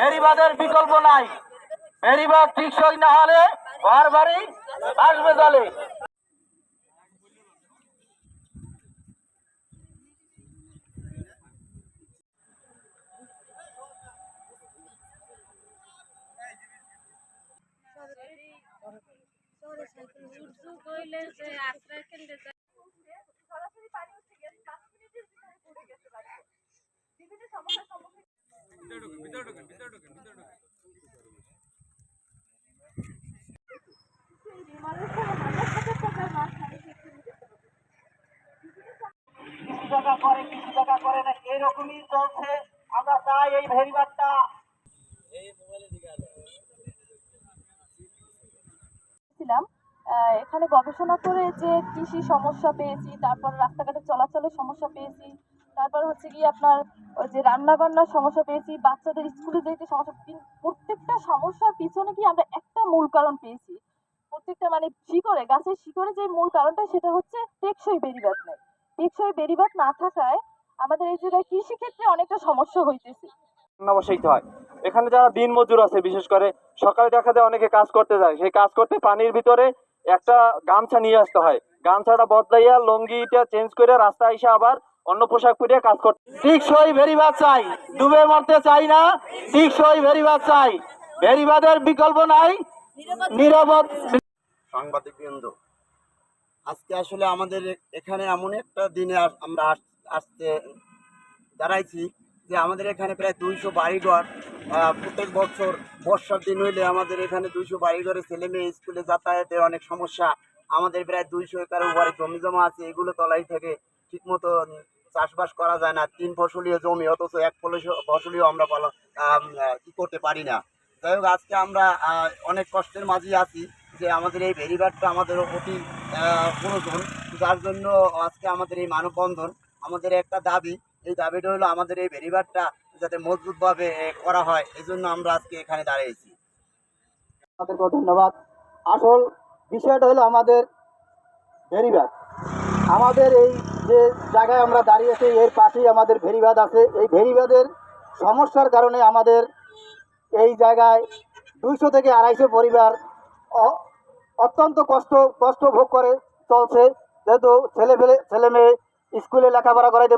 বেরিবাদের বিকল্প নাই বেরিবাদ টিকসই না হলে ঘর বাড়ি আসবে জলে কিছু টাকা করে কিছু টাকা করে না এরকমই চলছে। আমরা চাই এই ছিলাম এখানে গবেষণা করে যে কৃষি সমস্যা পেয়েছি তারপর রাস্তাঘাটে চলাচলের সমস্যা পেয়েছি তারপর হচ্ছে কি আপনার ওই যে রান্না বান্নার সমস্যা পেয়েছি, বাচ্চাদের স্কুলে যেতে সমস্যা প্রত্যেকটা সমস্যার পিছনে কি আমরা একটা মূল কারণ পেয়েছি? প্রত্যেকটা মানে শিকড়ে, গাছের শিকড়ে যে মূল কারণটা সেটা হচ্ছে টেকসই বেড়িবাদ নেই। টেকসই বেড়িবাদ না থাকায় আমাদের এই জায়গায় কৃষিক্ষেত্রে অনেকটা সমস্যা হইতেছে। রান্না হয়। এখানে যারা দিন মজুর আছে, বিশেষ করে সকালে দেখা যায় অনেকে কাজ করতে যায়, সেই কাজ করতে পানির ভিতরে একটা গামছা নিয়ে আসতে হয়। গামছাটা বদলাইয়া লঙ্গিটা চেঞ্জ করে রাস্তায় এসে আবার অন্য পোশাক পরে কাজ করতে টিকসই ভেরিবাদ চাই। ডুবে মরতে চাই না। ঠিক টিকসই ভেরিবাদ চাই। ভেরিবাদের বিকল্প নাই। নিরাপদ সাংবাদিক বৃন্দ আজকে আসলে আমাদের এখানে এমন একটা দিনে আমরা আস- আসতে দাঁড়াইছি যে আমাদের এখানে প্রায় দুইশো বাড়িঘর প্রত্যেক বছর বর্ষার দিন হইলে আমাদের এখানে দুইশো বাড়িঘরে ছেলে মেয়ে স্কুলে যাতায়াতের অনেক সমস্যা। আমাদের প্রায় দুইশো একর উপরে জমি জমা আছে, এগুলো তলাই থেকে ঠিকমতো উম, চাষবাস করা যায় না। তিন ফসলীয় জমি অথচ এক ফসলি- ফসলীয় আমরা কি করতে পারি না। যাই হোক আজকে আমরা অনেক কষ্টের মাঝে আছি যে আমাদের এই ভেরিঘাটটা আমাদের অতি প্রয়োজন। যার জন্য আজকে আমাদের এই মানববন্ধন আমাদের একটা দাবি। এই দাবিটা হলো আমাদের এই ভেরিঘাটটা যাতে মজবুতভাবে করা হয়। এই জন্য আমরা আজকে এখানে দাঁড়িয়েছি। আপনাদেরকে ধন্যবাদ। আসল বিষয়টা হলো আমাদের ভেরিবাদ আমাদের এই যে জায়গায় আমরা দাঁড়িয়েছি, এর পাশেই আমাদের ভেরিবাদ আছে। এই ভেরিবাদের সমস্যার কারণে আমাদের এই জায়গায় দুইশো থেকে আড়াইশো পরিবার অত্যন্ত কষ্ট কষ্ট ভোগ করে চলছে। যেহেতু ছেলে ফেলে, ছেলে মেয়ে স্কুলে লেখাপড়া করাইতে